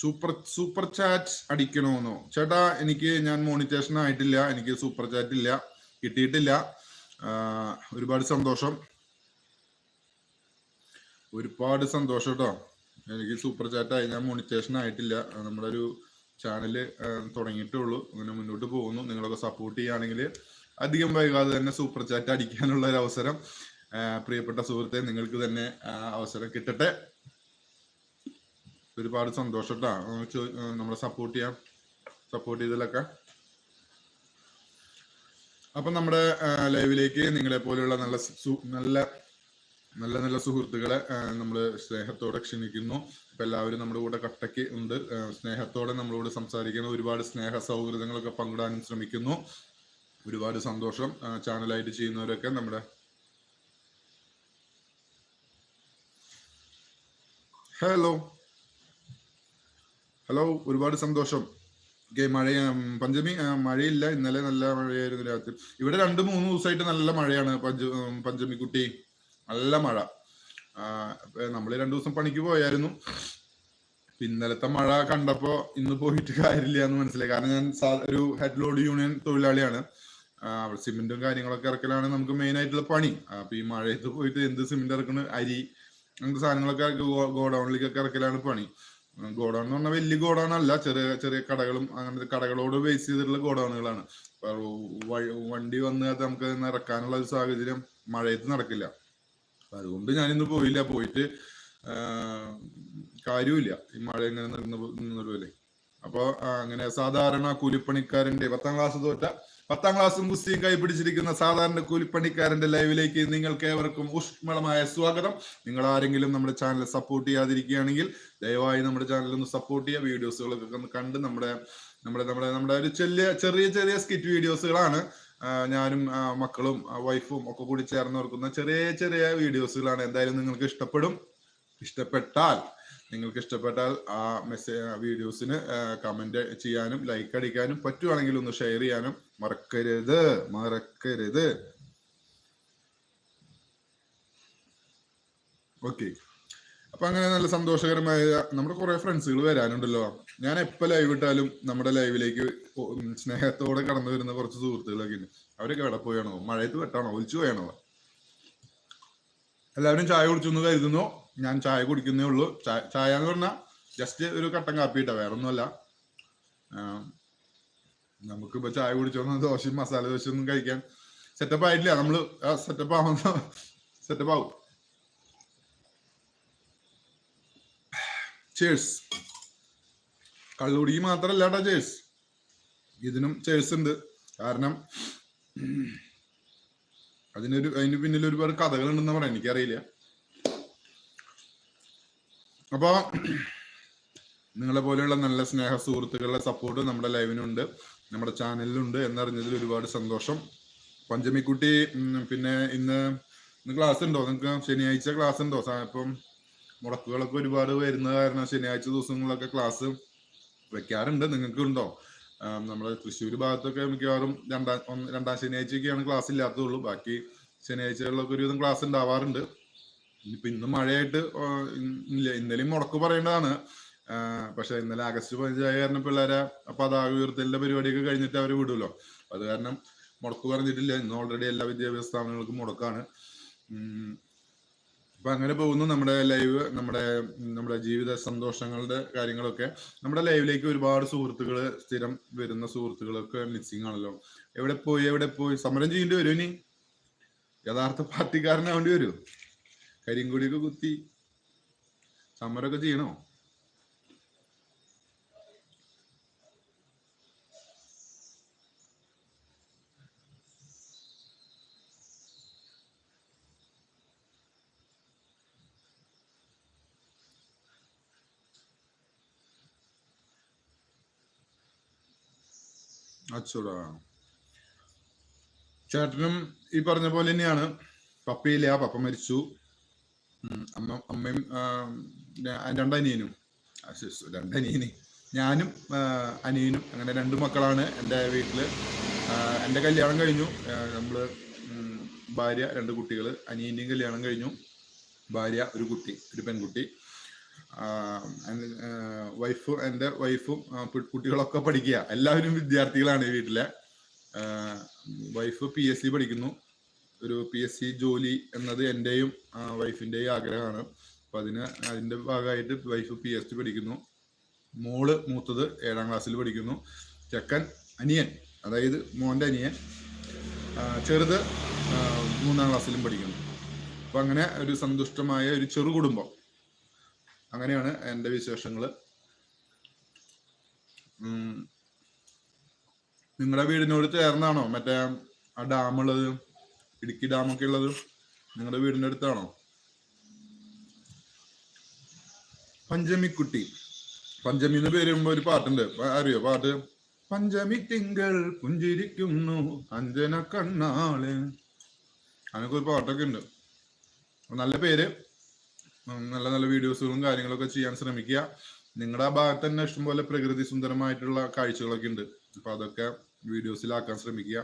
സൂപ്പർ സൂപ്പർ ചാറ്റ് അടിക്കണമെന്നോ ചേട്ടാ എനിക്ക് ഞാൻ മോണിറ്റേഷൻ ആയിട്ടില്ല. എനിക്ക് സൂപ്പർ ചാറ്റ് ഇല്ല. കിട്ടിയിട്ടില്ല. ഒരുപാട് സന്തോഷം. ഒരുപാട് സന്തോഷം കേട്ടോ എനിക്ക് സൂപ്പർ ചാറ്റ് ആയി. ഞാൻ മോണിറ്റേഷൻ ആയിട്ടില്ല. നമ്മുടെ ഒരു ചാനൽ തുടങ്ങിയിട്ടേ ഉള്ളൂ അങ്ങനെ മുന്നോട്ട് പോകുന്നു. നിങ്ങളൊക്കെ സപ്പോർട്ട് ചെയ്യുകയാണെങ്കിൽ അധികം വൈകാതെ തന്നെ സൂപ്പർ ചാറ്റ് അടിക്കാനുള്ള ഒരു അവസരം പ്രിയപ്പെട്ട സുഹൃത്തെ നിങ്ങൾക്ക് തന്നെ അവസരം കിട്ടട്ടെ. ഒരുപാട് സന്തോഷം കേട്ടോ നമ്മളെ സപ്പോർട്ട് ചെയ്യാം. സപ്പോർട്ട് ചെയ്തതിലൊക്കെ. അപ്പൊ നമ്മുടെ ലൈവിലേക്ക് നിങ്ങളെ പോലെയുള്ള നല്ല നല്ല നല്ല നല്ല സുഹൃത്തുക്കളെ നമ്മൾ സ്നേഹത്തോടെ ക്ഷണിക്കുന്നു. അപ്പൊ എല്ലാവരും നമ്മുടെ കൂടെ കട്ടയ്ക്ക് ഉണ്ട്. സ്നേഹത്തോടെ നമ്മളോട് സംസാരിക്കുന്ന. ഒരുപാട് സ്നേഹ സൗഹൃദങ്ങളൊക്കെ പങ്കിടാനും ശ്രമിക്കുന്നു. ഒരുപാട് സന്തോഷം ചാനലായിട്ട് ചെയ്യുന്നവരൊക്കെ നമ്മുടെ ഹലോ ഹലോ ഒരുപാട് സന്തോഷം. ഓക്കെ മഴ പഞ്ചമി മഴയില്ല ഇന്നലെ നല്ല മഴയായിരുന്നു രാത്രി. ഇവിടെ രണ്ട് മൂന്ന് ദിവസമായിട്ട് നല്ല മഴയാണ് പഞ്ച പഞ്ചമി കുട്ടി നല്ല മഴ. നമ്മൾ രണ്ടു ദിവസം പണിക്ക് പോയായിരുന്നു. ഇന്നലത്തെ മഴ കണ്ടപ്പോ ഇന്ന് പോയിട്ട് കാര്യമില്ല എന്ന് മനസ്സിലായി. കാരണം ഞാൻ ഒരു ഹെഡ് ലോഡ് യൂണിയൻ തൊഴിലാളിയാണ്. സിമെന്റും കാര്യങ്ങളൊക്കെ ഇറക്കലാണ് നമുക്ക് മെയിൻ ആയിട്ടുള്ള പണി. അപ്പൊ ഈ മഴയത്ത് പോയിട്ട് എന്ത് സിമെന്റ് ഇറക്കണ? അരി അങ്ങനത്തെ സാധനങ്ങളൊക്കെ ഗോഡൌണിലേക്കൊക്കെ ഇറക്കലാണ് പണി. ഗോഡൌൺ എന്ന് പറഞ്ഞാൽ വലിയ ഗോഡൌൺ അല്ല ചെറിയ ചെറിയ കടകളും അങ്ങനത്തെ കടകളോട് ബേസ് ചെയ്തിട്ടുള്ള ഗോഡൌണുകളാണ്. വണ്ടി വന്ന് അത് നമുക്ക് ഇറക്കാനുള്ള ഒരു സാഹചര്യം മഴയത്ത് നടക്കില്ല. അതുകൊണ്ട് ഞാനിന്ന് പോയില്ല. പോയിട്ട് കാര്യമില്ല ഈ മഴ ഇങ്ങനെ നിന്ന് നിന്നതുപോലെ അപ്പൊ അങ്ങനെ സാധാരണ കൂലിപ്പണിക്കാരന്റെ പത്താം ക്ലാസ് തോറ്റ പത്താം ക്ലാസ്സും കൈ പിടിച്ചിരിക്കുന്ന സാധാരണ കൂലിപ്പണിക്കാരന്റെ ലൈവിലേക്ക് നിങ്ങൾക്ക് ഏവർക്കും ഊഷ്മളമായ സ്വാഗതം. നിങ്ങൾ ആരെങ്കിലും നമ്മുടെ ചാനൽ സപ്പോർട്ട് ചെയ്യാതിരിക്കുകയാണെങ്കിൽ ദയവായി നമ്മുടെ ചാനൽ ഒന്ന് സപ്പോർട്ട് ചെയ്യുക. വീഡിയോസുകളൊക്കെ ഒന്ന് കണ്ട് നമ്മുടെ നമ്മുടെ നമ്മുടെ നമ്മുടെ ഒരു ചെറിയ ചെറിയ ചെറിയ സ്കിറ്റ് വീഡിയോസുകളാണ് ഞാനും മക്കളും വൈഫും ഒക്കെ കൂടി ചേർന്ന് ഓർക്കുന്ന ചെറിയ ചെറിയ വീഡിയോസുകളാണ് എന്തായാലും നിങ്ങൾക്ക് ഇഷ്ടപ്പെടും. ഇഷ്ടപ്പെട്ടാൽ നിങ്ങൾക്ക് ഇഷ്ടപ്പെട്ടാൽ ആ മെസ്സേജ് വീഡിയോസിന് കമന്റ് ചെയ്യാനും ലൈക്ക് അടിക്കാനും പറ്റുവാണെങ്കിൽ ഒന്ന് ഷെയർ ചെയ്യാനും മറക്കരുത്. മറക്കരുത്. ഓക്കെ അപ്പൊ അങ്ങനെ നല്ല സന്തോഷകരമായ നമ്മുടെ കുറെ ഫ്രണ്ട്സുകൾ വരാനുണ്ടല്ലോ. ഞാൻ എപ്പോ ലൈവ് ഇട്ടാലും നമ്മുടെ ലൈവിലേക്ക് സ്നേഹത്തോടെ കടന്നു വരുന്ന കുറച്ച് സുഹൃത്തുക്കളൊക്കെ ഉണ്ട്. അവരൊക്കെ എവിടെ പോയാണോ? മഴയത്ത് വെട്ടാണോ ഒലിച്ചു പോയാണോ? എല്ലാവരും ചായ കുടിച്ചു എന്ന് കരുതുന്നു. ഞാൻ ചായ കുടിക്കുന്നേ ഉള്ളൂ. ചായ എന്ന് പറഞ്ഞാൽ ജസ്റ്റ് ഒരു കട്ടൻ കാപ്പി ഇട്ട വേറെ ഒന്നുമല്ല നമുക്കിപ്പോ ചായ കുടിച്ചോന്ന് ദോശയും മസാല ദോശയും ഒന്നും കഴിക്കാൻ സെറ്റപ്പ് ആയിട്ടില്ല. നമ്മൾ സെറ്റപ്പ് ആവുന്ന സെറ്റപ്പ് ആവും. ചേഴ്സ് കള്ളുടി മാത്രല്ല കേട്ടോ ചേഴ്സ് ഇതിനും ചേഴ്സ് ഉണ്ട്. കാരണം അതിനൊരു അതിന് പിന്നിൽ ഒരുപാട് കഥകളുണ്ടെന്ന് പറയാം. എനിക്കറിയില്ല. അപ്പൊ നിങ്ങളെ പോലെയുള്ള നല്ല സ്നേഹ സുഹൃത്തുക്കളുടെ സപ്പോർട്ട് നമ്മുടെ ലൈവിനുണ്ട് നമ്മുടെ ചാനലിലുണ്ട് എന്നറിഞ്ഞതിൽ ഒരുപാട് സന്തോഷം. പഞ്ചമിക്കുട്ടി പിന്നെ ഇന്ന് ഇന്ന് ക്ലാസ് ഉണ്ടോ? നിങ്ങൾക്ക് ശനിയാഴ്ച ക്ലാസ് ഉണ്ടോ? ഇപ്പം മുടക്കുകളൊക്കെ ഒരുപാട് വരുന്നത് കാരണം ശനിയാഴ്ച ദിവസങ്ങളിലൊക്കെ ക്ലാസ് വെക്കാറുണ്ട്. നിങ്ങൾക്ക് ഉണ്ടോ? നമ്മുടെ തൃശ്ശൂർ ഭാഗത്തൊക്കെ മിക്കവാറും രണ്ടാം രണ്ടാം ശനിയാഴ്ചയൊക്കെയാണ് ക്ലാസ് ഇല്ലാത്തതുള്ളൂ. ബാക്കി ശനിയാഴ്ചകളിലൊക്കെ ഒരുവിധം ക്ലാസ് ഉണ്ടാവാറുണ്ട്. ഇനിയിപ്പോ ഇന്ന് മഴയായിട്ട് ഇന്നലെയും മുടക്ക് പറയേണ്ടതാണ്. പക്ഷെ ഇന്നലെ ആഗസ്റ്റ് പതിനഞ്ചായ കാരണം പിള്ളേരെ പതാക ഉയർത്തലിന്റെ പരിപാടിയൊക്കെ കഴിഞ്ഞിട്ട് അവർ വിടുമല്ലോ അത് കാരണം മുടക്ക് പറഞ്ഞിട്ടില്ല. ഇന്ന് ഓൾറെഡി എല്ലാ വിദ്യാഭ്യാസ സ്ഥാപനങ്ങൾക്കും മുടക്കാണ്. അപ്പൊ അങ്ങനെ പോകുന്നു. നമ്മുടെ ലൈവ് നമ്മുടെ നമ്മുടെ ജീവിത സന്തോഷങ്ങളുടെ കാര്യങ്ങളൊക്കെ. നമ്മുടെ ലൈവിലേക്ക് ഒരുപാട് സുഹൃത്തുക്കൾ സ്ഥിരം വരുന്ന സുഹൃത്തുക്കളൊക്കെ മിസ്സിങ് ആണല്ലോ. എവിടെ പോയി എവിടെ പോയി? സമരം ചെയ്യേണ്ടി വരും ഇനി? യഥാർത്ഥ പാർട്ടിക്കാരനാവേണ്ടി വരും കരിങ്കൊടിയൊക്കെ കുത്തി. സമരമൊക്കെ ചെയ്യണോ? അച്ചോടാ. ചേട്ടനും ഈ പറഞ്ഞ പോലെ തന്നെയാണ്. പപ്പയില്ല? പപ്പ മരിച്ചു. അമ്മ അമ്മയും രണ്ടനിയനും. രണ്ടനിയന്. ഞാനും അനിയനും അങ്ങനെ രണ്ട് മക്കളാണ് എന്റെ വീട്ടിൽ എന്റെ കല്യാണം കഴിഞ്ഞു. നമ്മൾ ഭാര്യ രണ്ട് കുട്ടികൾ അനിയന്റെയും കല്യാണം കഴിഞ്ഞു. ഭാര്യ ഒരു കുട്ടി ഒരു പെൺകുട്ടി. വൈഫ് എന്റെ വൈഫും കുട്ടികളൊക്കെ പഠിക്കുക എല്ലാവരും വിദ്യാർത്ഥികളാണ് ഈ വീട്ടിലെ. വൈഫ് പി എസ് സി പഠിക്കുന്നു. ഒരു പി എസ് സി ജോലി എന്നത് എന്റെയും വൈഫിന്റെയും ആഗ്രഹമാണ്. അപ്പൊ അതിന് അതിന്റെ ഭാഗമായിട്ട് വൈഫ് പി എസ് ടി പഠിക്കുന്നു. മോൾ മൂത്തത് ഏഴാം ക്ലാസ്സിൽ പഠിക്കുന്നു. ചെക്കൻ അനിയൻ അതായത് മോന്റെ അനിയൻ ചെറുത് മൂന്നാം ക്ലാസ്സിലും പഠിക്കുന്നു. അപ്പൊ അങ്ങനെ ഒരു സന്തുഷ്ടമായ ഒരു ചെറു കുടുംബം. അങ്ങനെയാണ് എന്റെ വിശേഷങ്ങൾ നിങ്ങളുടെ വീടിനോട് ചേർന്നാണോ? മറ്റേ ആ ഡാമുള്ളത്? ഇടുക്കി ഡാമൊക്കെ ഉള്ളത് നിങ്ങളുടെ വീടിന്റെ അടുത്താണോ? പഞ്ചമിക്കുട്ടി. പഞ്ചമി എന്ന് പേര് വരുമ്പോ ഒരു പാട്ടുണ്ട്. അറിയോ പാട്ട്? പഞ്ചമി തിങ്കൾ പുഞ്ചിരിക്കുന്നു അഞ്ജന കണ്ണാൾ. അങ്ങനൊക്കെ ഒരു പാട്ടൊക്കെ ഉണ്ട്. നല്ല പേര്. നല്ല നല്ല വീഡിയോസുകളും കാര്യങ്ങളൊക്കെ ചെയ്യാൻ ശ്രമിക്കുക. നിങ്ങളുടെ ആ ഭാഗത്ത് തന്നെ ഇഷ്ടംപോലെ പ്രകൃതി സുന്ദരമായിട്ടുള്ള കാഴ്ചകളൊക്കെ ഉണ്ട്. അപ്പൊ അതൊക്കെ വീഡിയോസിലാക്കാൻ ശ്രമിക്കുക.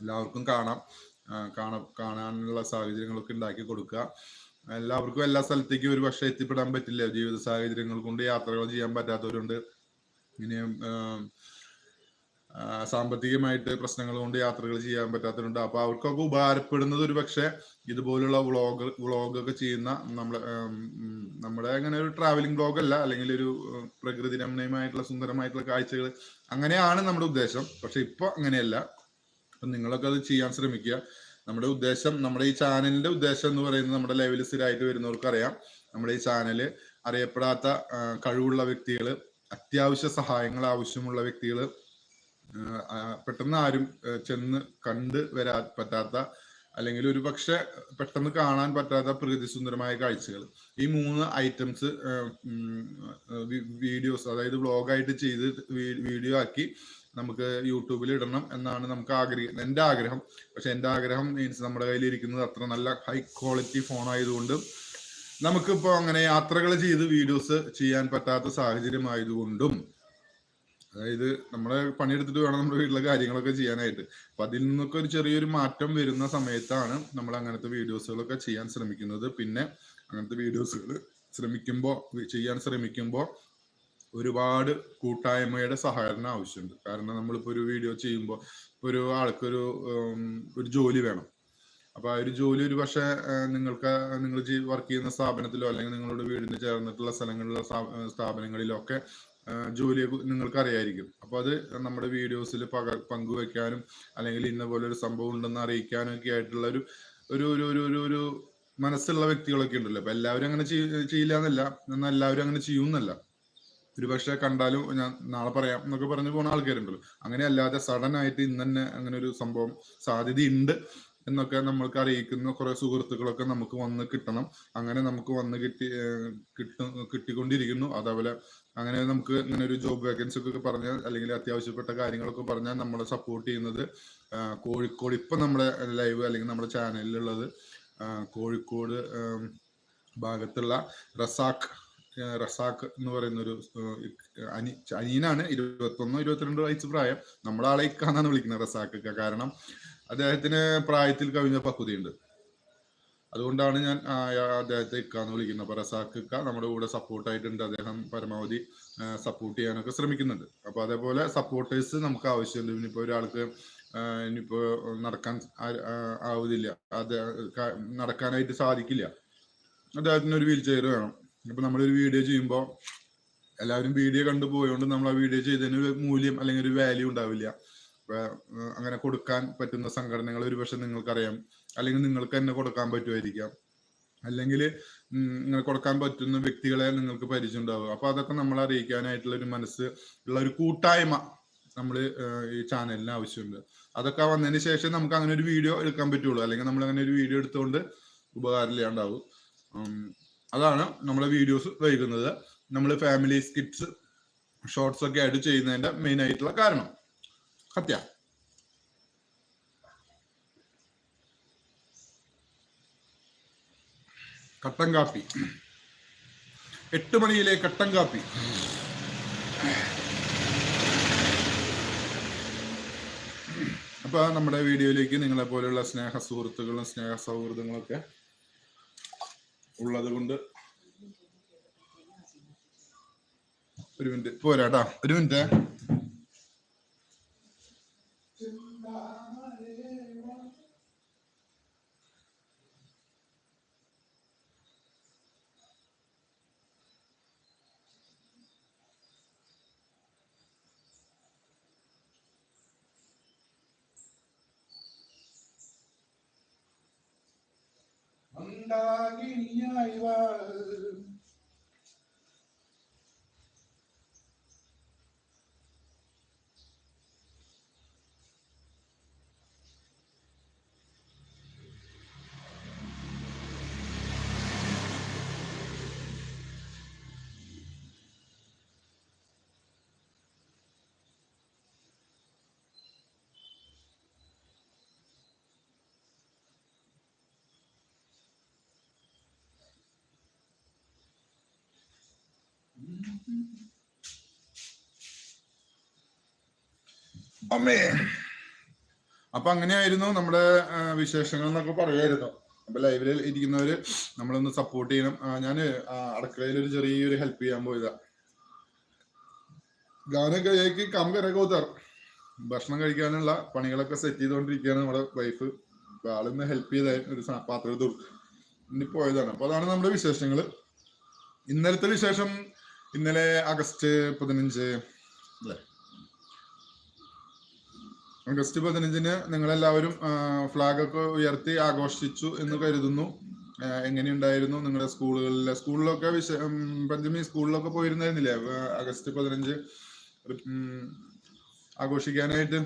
എല്ലാവർക്കും കാണാം. കാണ കാണാനുള്ള സാഹചര്യങ്ങളൊക്കെ ഉണ്ടാക്കി കൊടുക്കുക. എല്ലാവർക്കും എല്ലാ സ്ഥലത്തേക്കും ഒരു പക്ഷേ എത്തിപ്പെടാൻ പറ്റില്ല. ജീവിത സാഹചര്യങ്ങൾ കൊണ്ട് യാത്രകൾ ചെയ്യാൻ പറ്റാത്തവരുണ്ട്. ഇനി സാമ്പത്തികമായിട്ട് പ്രശ്നങ്ങൾ കൊണ്ട് യാത്രകൾ ചെയ്യാൻ പറ്റാത്തവരുണ്ട്. അപ്പൊ അവർക്കൊക്കെ ഉപകാരപ്പെടുന്നത് ഒരു പക്ഷേ ഇതുപോലുള്ള വ്ളോഗ് വ്ളോഗൊക്കെ ചെയ്യുന്ന നമ്മളെ നമ്മുടെ അങ്ങനെ ഒരു ട്രാവലിംഗ് വ്ളോഗ് അല്ല. അല്ലെങ്കിൽ ഒരു പ്രകൃതി രമണീയമായിട്ടുള്ള സുന്ദരമായിട്ടുള്ള കാഴ്ചകൾ അങ്ങനെയാണ് നമ്മുടെ ഉദ്ദേശം. പക്ഷെ ഇപ്പൊ അങ്ങനെയല്ല. അപ്പൊ നിങ്ങളൊക്കെ അത് ചെയ്യാൻ ശ്രമിക്കുക. നമ്മുടെ ഉദ്ദേശം നമ്മുടെ ഈ ചാനലിന്റെ ഉദ്ദേശം എന്ന് പറയുന്നത് നമ്മുടെ ലെവലിൽ സ്ഥിരമായിട്ട് വരുന്നവർക്ക് അറിയാം. നമ്മുടെ ഈ ചാനൽ അറിയപ്പെടാത്ത കഴിവുള്ള വ്യക്തികൾ അത്യാവശ്യ സഹായങ്ങൾ ആവശ്യമുള്ള വ്യക്തികൾ പെട്ടെന്ന് ആരും ചെന്ന് കണ്ട് വരാ പറ്റാത്ത അല്ലെങ്കിൽ ഒരു പക്ഷെ പെട്ടെന്ന് കാണാൻ പറ്റാത്ത പ്രകൃതി സുന്ദരമായ കാഴ്ചകൾ. ഈ മൂന്ന് ഐറ്റംസ് വീഡിയോസ് അതായത് വ്ളോഗായിട്ട് ചെയ്ത് വീഡിയോ ആക്കി നമുക്ക് യൂട്യൂബിൽ ഇടണം എന്നാണ് നമുക്ക് ആഗ്രഹം എന്റെ ആഗ്രഹം. പക്ഷെ എന്റെ ആഗ്രഹം മീൻസ് നമ്മുടെ കയ്യിൽ ഇരിക്കുന്നത് അത്ര നല്ല ഹൈ ക്വാളിറ്റി ഫോൺ ആയതുകൊണ്ട് നമുക്കിപ്പോൾ അങ്ങനെ യാത്രകൾ ചെയ്ത് വീഡിയോസ് ചെയ്യാൻ പറ്റാത്ത സാഹചര്യം ആയതുകൊണ്ടും അതായത് നമ്മളെ പണിയെടുത്തിട്ട് വേണം നമ്മുടെ വീട്ടിലെ കാര്യങ്ങളൊക്കെ ചെയ്യാനായിട്ട്. അപ്പൊ അതിൽ നിന്നൊക്കെ ഒരു ചെറിയൊരു മാറ്റം വരുന്ന സമയത്താണ് നമ്മൾ അങ്ങനത്തെ വീഡിയോസുകളൊക്കെ ചെയ്യാൻ ശ്രമിക്കുന്നത്. പിന്നെ അങ്ങനത്തെ വീഡിയോസുകൾ ശ്രമിക്കുമ്പോൾ ചെയ്യാൻ ശ്രമിക്കുമ്പോൾ ഒരുപാട് കൂട്ടായ്മയുടെ സഹകരണം ആവശ്യമുണ്ട്. കാരണം നമ്മളിപ്പോ ഒരു വീഡിയോ ചെയ്യുമ്പോൾ ഒരു ആൾക്കൊരു ഒരു ജോലി വേണം. അപ്പൊ ആ ഒരു ജോലി ഒരു പക്ഷെ നിങ്ങൾക്ക് നിങ്ങൾ വർക്ക് ചെയ്യുന്ന സ്ഥാപനത്തിലോ അല്ലെങ്കിൽ നിങ്ങളുടെ വീടിന് ചേർന്നിട്ടുള്ള സ്ഥലങ്ങളിലോ സ്ഥാപനങ്ങളിലോ ഒക്കെ ജോലിയെ നിങ്ങൾക്ക് അറിയായിരിക്കും അപ്പൊ അത് നമ്മുടെ വീഡിയോസിൽ പക പങ്കുവെക്കാനും അല്ലെങ്കിൽ ഇന്ന പോലെ ഒരു സംഭവം ഉണ്ടെന്ന് അറിയിക്കാനും ഒക്കെ ആയിട്ടുള്ള ഒരു ഒരു ഒരു ഒരു ഒരു ഒരു മനസ്സുള്ള വ്യക്തികളൊക്കെ ഉണ്ടല്ലോ. അപ്പൊ എല്ലാവരും അങ്ങനെ ചെയ്- ചെയ്യില്ല എന്നല്ല എന്നാൽ എല്ലാവരും അങ്ങനെ ചെയ്യുന്നല്ല. ഒരു പക്ഷെ കണ്ടാലും ഞാൻ നാളെ പറയാം എന്നൊക്കെ പറഞ്ഞു പോകുന്ന ആൾക്കാരുണ്ടല്ലോ. അങ്ങനെ അല്ലാതെ സഡൻ ആയിട്ട് ഇന്ന് തന്നെ അങ്ങനെ ഒരു സംഭവം സാധ്യതയുണ്ട് എന്നൊക്കെ നമ്മൾക്ക് അറിയിക്കുന്ന കുറെ സുഹൃത്തുക്കളൊക്കെ നമുക്ക് വന്ന് കിട്ടണം. അങ്ങനെ നമുക്ക് വന്ന് കിട്ടി കിട്ടും കിട്ടു കിട്ടിക്കൊണ്ടിരിക്കുന്നു. അതേപോലെ അങ്ങനെ നമുക്ക് ഇങ്ങനെ ഒരു ജോബ് വേക്കൻസി ഒക്കെ പറഞ്ഞാൽ അല്ലെങ്കിൽ അത്യാവശ്യപ്പെട്ട കാര്യങ്ങളൊക്കെ പറഞ്ഞാൽ നമ്മളെ സപ്പോർട്ട് ചെയ്യുന്നത് കോഴിക്കോട് ഇപ്പൊ നമ്മുടെ ലൈവ് അല്ലെങ്കിൽ നമ്മുടെ ചാനലിലുള്ളത് കോഴിക്കോട് ഭാഗത്തുള്ള റസാഖ് റസാഖ് എന്ന് പറയുന്ന ഒരു അനി അനിയനാണ്. ഇരുപത്തൊന്നോ ഇരുപത്തിരണ്ടോ വയസ്സ് പ്രായം. നമ്മളെ ആളെ ഇക്കാന്നാണ് വിളിക്കുന്നത് റസാഖ് കാരണം അദ്ദേഹത്തിന് പ്രായത്തിൽ കവിഞ്ഞ പക്വതയുണ്ട്. അതുകൊണ്ടാണ് ഞാൻ അദ്ദേഹത്തെ ഇക്കാന്ന് വിളിക്കുന്നത്. അപ്പൊ റസാഖ് ഇക്ക നമ്മുടെ കൂടെ സപ്പോർട്ട് ആയിട്ടുണ്ട് അദ്ദേഹം പരമാവധി സപ്പോർട്ട് ചെയ്യാനൊക്കെ ശ്രമിക്കുന്നുണ്ട്. അപ്പൊ അതേപോലെ സപ്പോർട്ടേഴ്സ് നമുക്ക് ആവശ്യമുണ്ട്. ഇനിയിപ്പോ ഒരാൾക്ക് ഇനിയിപ്പോ നടക്കാൻ ആവുന്നില്ല. അത് നടക്കാനായിട്ട് സാധിക്കില്ല. അദ്ദേഹത്തിന് ഒരു വീൽ ചെയർ വേണം. ഇപ്പൊ നമ്മളൊരു വീഡിയോ ചെയ്യുമ്പോൾ എല്ലാവരും വീഡിയോ കണ്ടു പോയതുകൊണ്ട് നമ്മൾ ആ വീഡിയോ ചെയ്തതിന് ഒരു മൂല്യം അല്ലെങ്കിൽ ഒരു വാല്യൂ ഉണ്ടാവില്ല. അങ്ങനെ കൊടുക്കാൻ പറ്റുന്ന സംഘടനകൾ ഒരുപക്ഷെ നിങ്ങൾക്കറിയാം. അല്ലെങ്കിൽ നിങ്ങൾക്ക് തന്നെ കൊടുക്കാൻ പറ്റുമായിരിക്കാം. അല്ലെങ്കിൽ ഇങ്ങനെ കൊടുക്കാൻ പറ്റുന്ന വ്യക്തികളെ നിങ്ങൾക്ക് പരിചയം ഉണ്ടാവുക അപ്പൊ അതൊക്കെ നമ്മൾ അറിയിക്കാനായിട്ടുള്ള ഒരു മനസ്സ് ഉള്ള ഒരു കൂട്ടായ്മ നമ്മൾ ഈ ചാനലിന് ആവശ്യമുണ്ട്. അതൊക്കെ വന്നതിന് ശേഷം നമുക്ക് അങ്ങനെ ഒരു വീഡിയോ എടുക്കാൻ പറ്റുള്ളൂ. അല്ലെങ്കിൽ നമ്മൾ അങ്ങനെ ഒരു വീഡിയോ എടുത്തുകൊണ്ട് ഉപകാരമില്ലാണ്ടാവും. അതാണ് നമ്മളെ വീഡിയോസ് വൈകുന്നത്. നമ്മൾ ഫാമിലി സ്കിറ്റ്സ് ഷോർട്സ് ഒക്കെ ആയിട്ട് ചെയ്യുന്നതിന്റെ മെയിൻ ആയിട്ടുള്ള കാരണം. സത്യ? കട്ടൻ കാപ്പി. എട്ട് മണിയിലെ കട്ടൻ കാപ്പി. അപ്പൊ നമ്മുടെ വീഡിയോയിലേക്ക് നിങ്ങളെ പോലെയുള്ള സ്നേഹ സുഹൃത്തുക്കളും സ്നേഹ സൗഹൃദങ്ങളൊക്കെ ഉള്ളത് കൊണ്ട് ഒരു മിനിറ്റ്. പോരാട്ടാ ഒരു മിനിറ്റ്. 今 അമ്മേ അപ്പൊ അങ്ങനെയായിരുന്നു നമ്മുടെ വിശേഷങ്ങൾ എന്നൊക്കെ പറയായിരുന്നു. അപ്പൊ ലൈവിൽ ഇരിക്കുന്നവര് നമ്മളൊന്ന് സപ്പോർട്ട് ചെയ്യണം. ഞാൻ അടുക്കളയിൽ ഒരു ചെറിയൊരു ഹെൽപ്പ് ചെയ്യാൻ പോയതാ. ഗാനൊക്കെ കം കരകോത്തർ ഭക്ഷണം കഴിക്കാനുള്ള പണികളൊക്കെ സെറ്റ് ചെയ്തുകൊണ്ടിരിക്കുകയാണ് നമ്മുടെ വൈഫ് ആളിന്ന് ഹെൽപ്പ് ചെയ്തായിരുന്നു ഒരു പാത്രത്തിൽ. പോയതാണ്. അപ്പൊ അതാണ് നമ്മുടെ വിശേഷങ്ങൾ. ഇന്നലത്തെ വിശേഷം ഇന്നലെ ആഗസ്റ്റ് പതിനഞ്ച്. അല്ലേ ഓഗസ്റ്റ് പതിനഞ്ചിന് നിങ്ങളെല്ലാവരും ഫ്ലാഗ് ഒക്കെ ഉയർത്തി ആഘോഷിച്ചു എന്ന് കരുതുന്നു. എങ്ങനെയുണ്ടായിരുന്നു നിങ്ങളുടെ സ്കൂളുകളിലെ സ്കൂളിലൊക്കെ വിശ പഞ്ചമി സ്കൂളിലൊക്കെ പോയിരുന്നായിരുന്നില്ലേ? ആഗസ്റ്റ് പതിനഞ്ച് ആഘോഷിക്കാനായിട്ട്.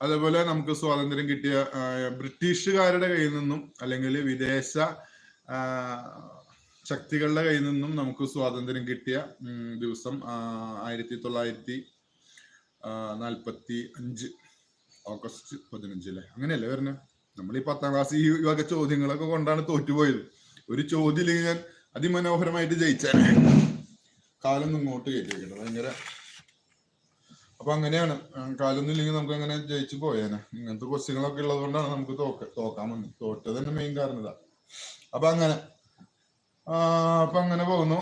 അതേപോലെ നമുക്ക് സ്വാതന്ത്ര്യം കിട്ടിയ ബ്രിട്ടീഷുകാരുടെ കയ്യിൽ നിന്നും അല്ലെങ്കിൽ വിദേശ ശക്തികളുടെ കയ്യിൽ നിന്നും നമുക്ക് സ്വാതന്ത്ര്യം കിട്ടിയ ദിവസം ആയിരത്തി തൊള്ളായിരത്തി നാൽപ്പത്തി അഞ്ച് ഓഗസ്റ്റ് പതിനഞ്ച് അല്ലെ? അങ്ങനെയല്ലേ വരുന്നത് നമ്മൾ ഈ പത്താം ക്ലാസ് ഈ വക ചോദ്യങ്ങളൊക്കെ കൊണ്ടാണ് തോറ്റുപോയത്. ഒരു ചോദ്യം ഞാൻ അതിമനോഹരമായിട്ട് ജയിച്ചാൽ കാലൊന്നും ഇങ്ങോട്ട് കയറ്റി വെക്കട്ടെ ഭയങ്കര അപ്പൊ അങ്ങനെയാണ്. കാലൊന്നും ഇല്ലെങ്കിൽ നമുക്ക് അങ്ങനെ ജയിച്ചു പോയേനെ? ഇങ്ങനത്തെ ക്വസ്റ്റ്യങ്ങളൊക്കെ ഉള്ളത് കൊണ്ടാണ് നമുക്ക് തോക്ക തോക്കാൻ വന്നത്. തോറ്റത് തന്നെ മെയിൻ കാരണം അപ്പൊ അങ്ങനെ. അപ്പൊ അങ്ങനെ പോകുന്നു.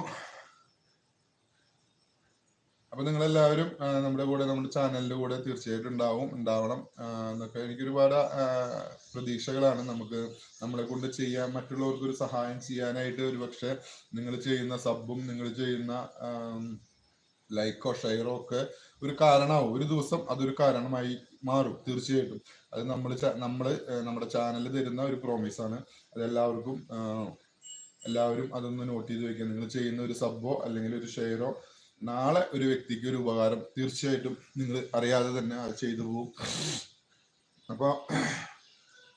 അപ്പൊ നിങ്ങൾ എല്ലാവരും നമ്മുടെ കൂടെ നമ്മുടെ ചാനലിന്റെ കൂടെ തീർച്ചയായിട്ടും ഉണ്ടാവും ഉണ്ടാവണം എന്നൊക്കെ എനിക്ക് ഒരുപാട് പ്രതീക്ഷകളാണ് നമുക്ക് നമ്മളെ കൊണ്ട് ചെയ്യാൻ മറ്റുള്ളവർക്ക് ഒരു സഹായം ചെയ്യാനായിട്ട് ഒരുപക്ഷെ നിങ്ങൾ ചെയ്യുന്ന സബും നിങ്ങൾ ചെയ്യുന്ന ലൈക്കോ ഷെയറോ ഒക്കെ ഒരു കാരണമാവും. ഒരു ദിവസം അതൊരു കാരണമായി മാറും തീർച്ചയായിട്ടും. അത് നമ്മൾ നമ്മൾ നമ്മുടെ ചാനൽ തരുന്ന ഒരു പ്രോമിസ് ആണ്. അത് എല്ലാവർക്കും ആ, എല്ലാവരും അതൊന്ന് നോട്ട് ചെയ്ത് വെക്കുക. നിങ്ങൾ ചെയ്യുന്ന ഒരു സബോ അല്ലെങ്കിൽ ഒരു ഷെയറോ നാളെ ഒരു വ്യക്തിക്ക് ഒരു ഉപകാരം തീർച്ചയായിട്ടും നിങ്ങൾ അറിയാതെ തന്നെ അത് ചെയ്തു പോകും. അപ്പൊ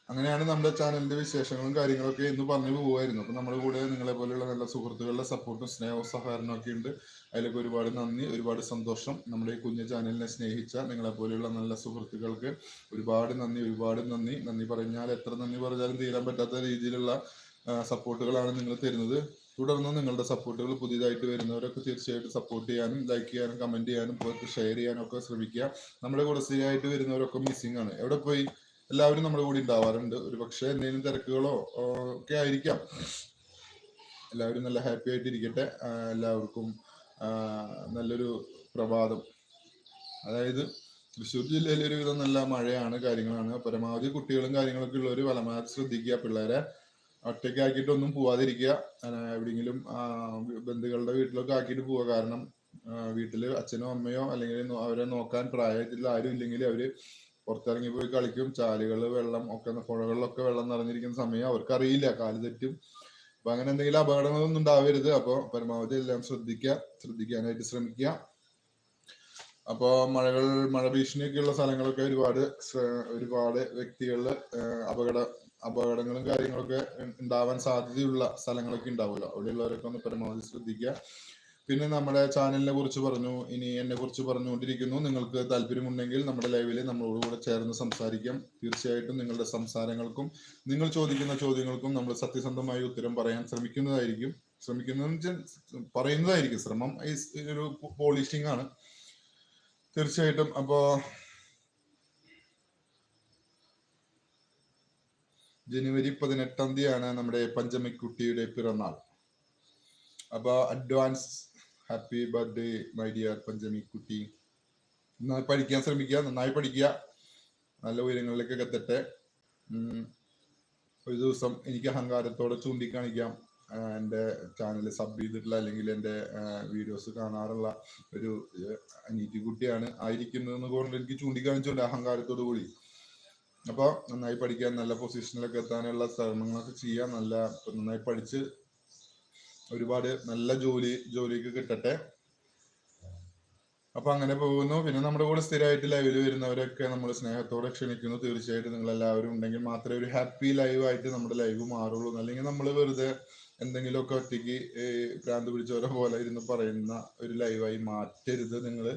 അങ്ങനെയാണ് നമ്മുടെ ചാനലിന്റെ വിശേഷങ്ങളും കാര്യങ്ങളൊക്കെ ഇന്ന് പറഞ്ഞു പോകുമായിരുന്നു. അപ്പൊ നമ്മുടെ കൂടെ നിങ്ങളെ പോലെയുള്ള നല്ല സുഹൃത്തുക്കളുടെ സപ്പോർട്ടും സ്നേഹവും സഹകരണവും ഒക്കെ ഉണ്ട്. അതിലൊക്കെ ഒരുപാട് നന്ദി ഒരുപാട് സന്തോഷം. നമ്മുടെ ഈ കുഞ്ഞു ചാനലിനെ സ്നേഹിച്ച നിങ്ങളെ പോലെയുള്ള നല്ല സുഹൃത്തുക്കൾക്ക് ഒരുപാട് നന്ദി ഒരുപാട് നന്ദി. നന്ദി പറഞ്ഞാൽ എത്ര നന്ദി പറഞ്ഞാലും തീരാൻ പറ്റാത്ത രീതിയിലുള്ള സപ്പോർട്ടുകളാണ് നിങ്ങൾ തരുന്നത്. തുടർന്ന് നിങ്ങളുടെ സപ്പോർട്ടുകൾ പുതിയതായിട്ട് വരുന്നവരൊക്കെ തീർച്ചയായിട്ടും സപ്പോർട്ട് ചെയ്യാനും ലൈക്ക് ചെയ്യാനും കമന്റ് ചെയ്യാനും ഷെയർ ചെയ്യാനും ഒക്കെ ശ്രമിക്കുക. നമ്മുടെ കൂടെ സ്ഥിരമായിട്ട് വരുന്നവരൊക്കെ മിസ്സിംഗ് ആണ്. എവിടെ പോയി? എല്ലാവരും നമ്മുടെ കൂടെ ഉണ്ടാവാറുണ്ട്. ഒരു പക്ഷേ എന്തെങ്കിലും തിരക്കുകളോ ഒക്കെ ആയിരിക്കാം. എല്ലാവരും നല്ല ഹാപ്പി ആയിട്ട് ഇരിക്കട്ടെ എല്ലാവർക്കും നല്ലൊരു പ്രഭാതം. അതായത് തൃശ്ശൂർ ജില്ലയിൽ ഒരുവിധം നല്ല മഴയാണ് കാര്യങ്ങളാണ്. പരമാവധി കുട്ടികളും കാര്യങ്ങളൊക്കെ ഉള്ളവർ പരമാവധി ശ്രദ്ധിക്കുക പിള്ളേരെ. ഒറ്റയ്ക്കാക്കിയിട്ടൊന്നും പോവാതിരിക്കുക. ആ, എവിടെയെങ്കിലും ബന്ധുക്കളുടെ വീട്ടിലൊക്കെ ആക്കിയിട്ട് പോവുക. കാരണം വീട്ടിൽ അച്ഛനോ അമ്മയോ അല്ലെങ്കിൽ അവരെ നോക്കാൻ പ്രായത്തിൽ ആരും ഇല്ലെങ്കിൽ അവർ പുറത്തിറങ്ങി പോയി കളിക്കും. ചാലുകൾ വെള്ളം ഒക്കെ പുഴകളിലൊക്കെ വെള്ളം നിറഞ്ഞിരിക്കുന്ന സമയം അവർക്ക് അറിയില്ല കാൽ തെറ്റും. അപ്പൊ അങ്ങനെ എന്തെങ്കിലും അപകടങ്ങളൊന്നും ഉണ്ടാവരുത്. അപ്പൊ പരമാവധി എല്ലാം ശ്രദ്ധിക്കുക. ശ്രദ്ധിക്കാനായിട്ട് ശ്രമിക്കുക. അപ്പോ മഴകൾ മഴ ഭീഷണിയൊക്കെയുള്ള സ്ഥലങ്ങളൊക്കെ ഒരുപാട് ഒരുപാട് വ്യക്തികളിൽ അപകട അപകടങ്ങളും കാര്യങ്ങളൊക്കെ ഉണ്ടാവാൻ സാധ്യതയുള്ള സ്ഥലങ്ങളൊക്കെ ഉണ്ടാവുമല്ലോ അവിടെയുള്ളവരൊക്കെ ഒന്ന് പരമാവധി ശ്രദ്ധിക്കുക പിന്നെ നമ്മുടെ ചാനലിനെ കുറിച്ച് പറഞ്ഞു ഇനി എന്നെ കുറിച്ച് പറഞ്ഞുകൊണ്ടിരിക്കുന്നു. നിങ്ങൾക്ക് താല്പര്യമുണ്ടെങ്കിൽ നമ്മുടെ ലൈവിൽ നമ്മളോട് കൂടെ ചേർന്ന് സംസാരിക്കാം. തീർച്ചയായിട്ടും നിങ്ങളുടെ സംസാരങ്ങൾക്കും നിങ്ങൾ ചോദിക്കുന്ന ചോദ്യങ്ങൾക്കും നമ്മൾ സത്യസന്ധമായി ഉത്തരം പറയാൻ ശ്രമിക്കുന്നതായിരിക്കും. ശ്രമിക്കുന്നതെന്ന് പറയുന്നതായിരിക്കും ശ്രമം. ഒരു പോളിഷിംഗ് ആണ്. തീർച്ചയായിട്ടും അപ്പോ ജനുവരി പതിനെട്ടാം തീയതിയാണ് നമ്മുടെ പഞ്ചമിക്കുട്ടിയുടെ പിറന്നാൾ. അപ്പൊ advance happy birthday my dear പഞ്ചമിക്കുട്ടി. നന്നായി പഠിക്കാൻ ശ്രമിക്കുക നന്നായി പഠിക്കുക. നല്ല ഉയരങ്ങളിലേക്കൊക്കെ എത്തട്ടെ. ഒരു ദിവസം എനിക്ക് അഹങ്കാരത്തോടെ ചൂണ്ടിക്കാണിക്കാം. എന്റെ ചാനൽ സബ് ചെയ്തിട്ടുള്ള അല്ലെങ്കിൽ എന്റെ വീഡിയോസ് കാണാറുള്ള ഒരു അനീറ്റി കുട്ടിയാണ് ആയിരിക്കുന്നതെന്ന് കൊണ്ട് എനിക്ക് ചൂണ്ടിക്കാണിച്ചുകൊണ്ട് അഹങ്കാരത്തോടു കൂടി അപ്പോൾ നന്നായി പഠിക്കാൻ നല്ല പൊസിഷനിലൊക്കെ എത്താനുള്ള ശ്രമങ്ങളൊക്കെ ചെയ്യാൻ നല്ല നന്നായി പഠിച്ച് ഒരുപാട് നല്ല ജോലി ജോലിക്ക് കിട്ടട്ടെ. അപ്പൊ അങ്ങനെ പോകുന്നു. പിന്നെ നമ്മുടെ കൂടെ സ്ഥിരമായിട്ട് ലൈവിൽ വരുന്നവരൊക്കെ നമ്മൾ സ്നേഹത്തോടെ ക്ഷണിക്കുന്നു. തീർച്ചയായിട്ടും നിങ്ങൾ എല്ലാവരും ഉണ്ടെങ്കിൽ മാത്രമേ ഒരു ഹാപ്പി ലൈവ് ആയിട്ട് നമ്മുടെ ലൈവ് മാറുള്ളൂ. അല്ലെങ്കിൽ നമ്മൾ വെറുതെ എന്തെങ്കിലുമൊക്കെ ഒറ്റയ്ക്ക് ഭ്രാന്ത് പിടിച്ചവരെ പോലെ ഇരുന്ന് പറയുന്ന ഒരു ലൈവായി മാറ്റരുത് നിങ്ങൾ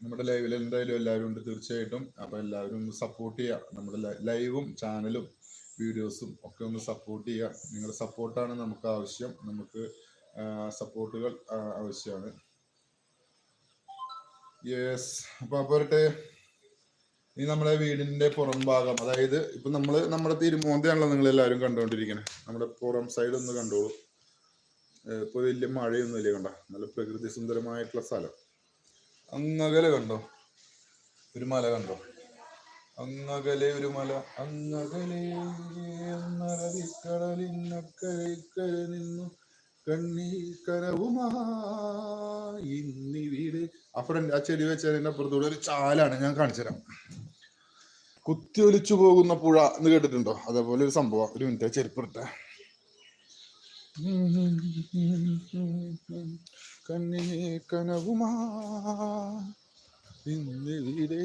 നമ്മുടെ ലൈവിൽ എന്തായാലും എല്ലാവരും ഉണ്ട് തീർച്ചയായിട്ടും. അപ്പൊ എല്ലാവരും ഒന്ന് സപ്പോർട്ട് ചെയ്യുക. നമ്മുടെ ലൈവും ചാനലും വീഡിയോസും ഒക്കെ ഒന്ന് സപ്പോർട്ട് ചെയ്യുക. നിങ്ങളുടെ സപ്പോർട്ടാണ് നമുക്ക് ആവശ്യം. നമുക്ക് സപ്പോർട്ടുകൾ ആവശ്യമാണ്. യെസ് അപ്പൊ പോരട്ടെ ഇനി നമ്മുടെ വീടിന്റെ പുറം ഭാഗം അതായത് ഇപ്പൊ നമ്മൾ നമ്മുടെ തിരുമോന്തയാണല്ലോ നിങ്ങൾ എല്ലാവരും കണ്ടുകൊണ്ടിരിക്കണേ. നമ്മുടെ പുറം സൈഡ് ഒന്ന് കണ്ടോളൂ. ഇപ്പൊ വലിയ മഴയൊന്നുമില്ല കണ്ട? നല്ല പ്രകൃതി സുന്ദരമായിട്ടുള്ള സ്ഥലം. അങ്ങകലെ കണ്ടോ? ഒരു മല കണ്ടോ? അങ്ങകലെ ഒരു മല അങ്ങകലെ നിന്നു. കണ്ണീർ കനവുമായി ഇന്നിവിടെ ആ ചെടി വെച്ചതിന്റെ അപ്പുറത്തൂടെ ഒരു ചാലാണ് ഞാൻ കാണിച്ചു തരാം കുത്തി ഒലിച്ചു പോകുന്ന പുഴ എന്ന് കേട്ടിട്ടുണ്ടോ? അതേപോലെ ഒരു സംഭവം. ഒരു മിനിറ്റ് ചെരുപ്പിട്ടെ കണ്ണീ കനവുമാ. ഇന്നിവിടെ